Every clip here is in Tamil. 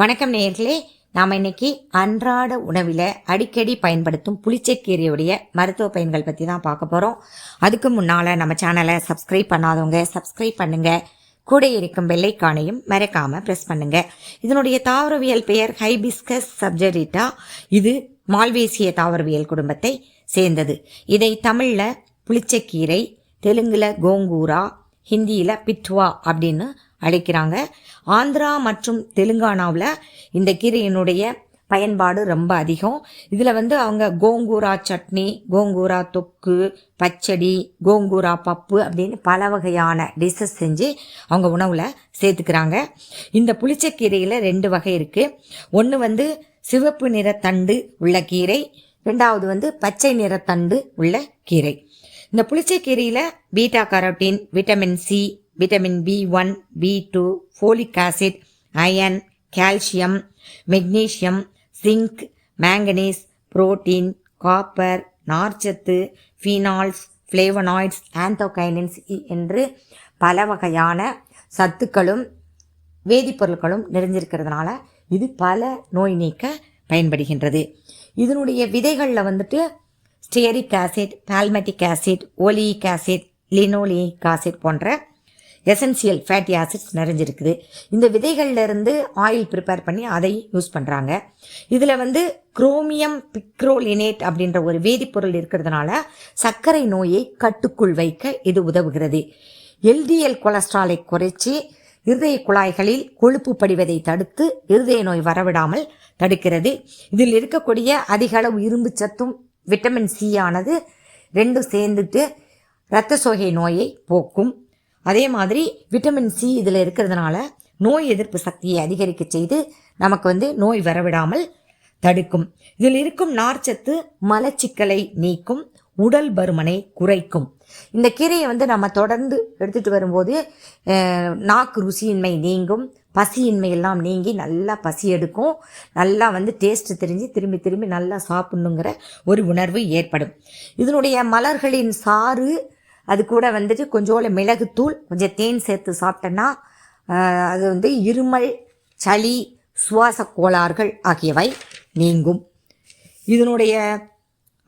வணக்கம் நேயர்களே நாம் இன்னைக்கு அன்றாட உணவில் அடிக்கடி பயன்படுத்தும் புளிச்சக்கீரையுடைய மருத்துவ பயன்கள் பற்றி தான் பார்க்க போகிறோம் அதுக்கு முன்னால் நம்ம சேனலை சப்ஸ்கிரைப் பண்ணாதவங்க சப்ஸ்கிரைப் பண்ணுங்கள் கூட இருக்கும் வெள்ளைக்கானையும் மறக்காமல் ப்ரெஸ் பண்ணுங்கள் இதனுடைய தாவரவியல் பெயர் ஹைபிஸ்கஸ் சப்ஜரிட்டா இது மால்வேசிய தாவரவியல் குடும்பத்தை சேர்ந்தது. இதை தமிழில் புளிச்சக்கீரை தெலுங்கில் கோங்கூரா ஹிந்தியில் பிட்வா அப்படின்னு அழைக்கிறாங்க. ஆந்திரா மற்றும் தெலுங்கானாவில் இந்த கீரையினுடைய பயன்பாடு ரொம்ப அதிகம். இதில் வந்து அவங்க கோங்கூரா சட்னி கோங்கூரா தொக்கு பச்சடி கோங்கூரா பப்பு அப்படின்னு பல வகையான டிஷ்ஷஸ் செஞ்சு அவங்க உணவில் சேர்த்துக்கிறாங்க. இந்த புளிச்சக்கீரையில் ரெண்டு வகை இருக்குது ஒன்று வந்து சிவப்பு நிற தண்டு உள்ள கீரை ரெண்டாவது வந்து பச்சை நிற தண்டு உள்ள கீரை. இந்த புளிச்சக்கீரையில் beta carotene vitamin C vitamin B one B two folic acid iron calcium magnesium zinc manganese protein copper நார்ச்சத்து ஃபீனால்ஸ் ஃப்ளேவனாய்ட்ஸ் ஆந்தோகைனின்ஸ் என்று பல வகையான சத்துக்களும் வேதிப்பொருட்களும் நிறைஞ்சிருக்கிறதுனால இது பல நோய் நீக்க பயன்படுகின்றது. இதனுடைய விதைகளில் வந்துட்டு stearic acid palmitic acid oleic acid linoleic acid போன்ற எசென்சியல் ஃபேட்டி ஆசிட்ஸ் நிறைஞ்சிருக்குது. இந்த விதைகள்லேருந்து ஆயில் ப்ரிப்பேர் பண்ணி அதை யூஸ் பண்ணுறாங்க இதில் வந்து குரோமியம் பிக்ரோலினேட் அப்படின்ற ஒரு வேதிப்பொருள் இருக்கிறதுனால சர்க்கரை நோயை கட்டுக்குள் வைக்க இது உதவுகிறது. எல்டிஎல் கொலஸ்ட்ராலை குறைச்சி இருதய குழாய்களில் கொழுப்பு படிவதை தடுத்து இருதய நோய் வரவிடாமல் தடுக்கிறது. இதில் இருக்கக்கூடிய அதிக அளவு இரும்பு சத்தும் விட்டமின் சி ஆனது ரெண்டும் சேர்ந்துட்டு இரத்த சோகை நோயை போக்கும். அதே மாதிரி விட்டமின் சி இதில் இருக்கிறதுனால நோய் எதிர்ப்பு சக்தியை அதிகரிக்க செய்து நமக்கு வந்து நோய் வரவிடாமல் தடுக்கும். இதில் இருக்கும் நார்ச்சத்து மலச்சிக்கலை நீக்கும் உடல் பருமனை குறைக்கும். இந்த கீரையை வந்து நம்ம தொடர்ந்து எடுத்துகிட்டு வரும்போது நாக்கு ருசியின்மை நீங்கும் பசியின்மை எல்லாம் நீங்கி நல்லா பசி எடுக்கும். நல்லா வந்து டேஸ்ட் தெரிஞ்சு திரும்பி திரும்பி நல்லா சாப்பிடணுங்கிற ஒரு உணர்வு ஏற்படும். இதனுடைய மலர்களின் சாறு அது கூட வந்துட்டு கொஞ்சோல மிளகுத்தூள் கொஞ்சம் தேன் சேர்த்து சாப்பிட்டோன்னா அது வந்து இருமல் சளி சுவாச கோளாறுகள் ஆகியவை நீங்கும். இதனுடைய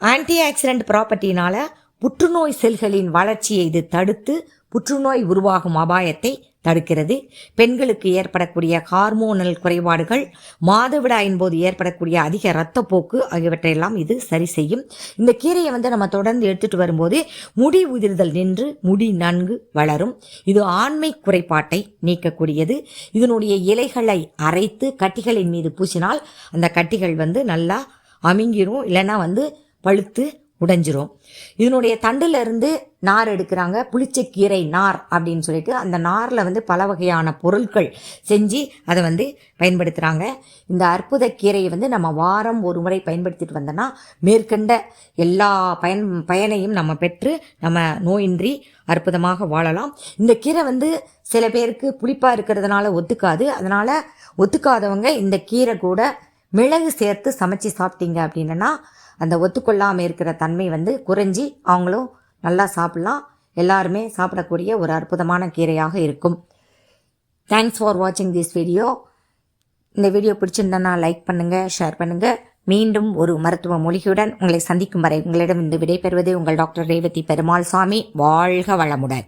ஆன்டி ஆக்சிடென்ட் ப்ராப்பர்ட்டினால் புற்றுநோய் செல்களின் வளர்ச்சியை இது தடுத்து புற்றுநோய் உருவாகும் அபாயத்தை தடுக்கிறது. பெண்களுக்கு ஏற்படக்கூடிய ஹார்மோனல் குறைபாடுகள் மாதவிடாயின் போது ஏற்படக்கூடிய அதிக இரத்தப்போக்கு ஆகியவற்றையெல்லாம் இது சரி செய்யும். இந்த கீரையை வந்து நம்ம தொடர்ந்து எடுத்துட்டு வரும்போது முடி உதிர்தல் நின்று முடி நன்கு வளரும். இது ஆண்மை குறைபாட்டை நீக்கக்கூடியது. இதனுடைய இலைகளை அரைத்து கட்டிகளின் மீது பூசினால் அந்த கட்டிகள் வந்து நல்லா அமிங்கிரும். இல்லைன்னா வந்து பழுத்து உடைஞ்சிரும். இதனுடைய தண்டில் இருந்து நார் எடுக்கிறாங்க. புளிச்சக்கீரை நார் அப்படின்னு சொல்லிட்டு அந்த நாரில் வந்து பல வகையான பொருட்கள் செஞ்சு அதை வந்து பயன்படுத்துகிறாங்க இந்த அற்புத கீரையை வந்து நம்ம வாரம் ஒரு முறை பயன்படுத்திட்டு வந்தோன்னா மேற்கண்ட எல்லா பயன் பயனையும் நம்ம பெற்று நம்ம நோயின்றி அற்புதமாக வாழலாம். இந்த கீரை வந்து சில பேருக்கு புளிப்பாக இருக்கிறதுனால ஒத்துக்காது. அதனால் ஒத்துக்காதவங்க இந்த கீரை கூட மிளகு சேர்த்து சமைச்சு சாப்பிட்டீங்க அப்படின்னா அந்த ஒத்துக்கொள்ளாமல் இருக்கிற தன்மை வந்து குறைஞ்சி அவங்களும் நல்லா சாப்பிட்லாம். எல்லாருமே சாப்பிடக்கூடிய ஒரு அற்புதமான கீரையாக இருக்கும். தேங்க்ஸ் ஃபார் வாட்சிங் திஸ் வீடியோ இந்த வீடியோ பிடிச்சிருந்தனா லைக் பண்ணுங்கள் ஷேர் பண்ணுங்கள் மீண்டும் ஒரு மருத்துவ மொழிகளுடன் உங்களை சந்திக்கும் வரை உங்களிடம் இந்த விடைபெறுவது உங்கள் டாக்டர் ரேவதி பெருமாள் சாமி. வாழ்க வளமுடன்.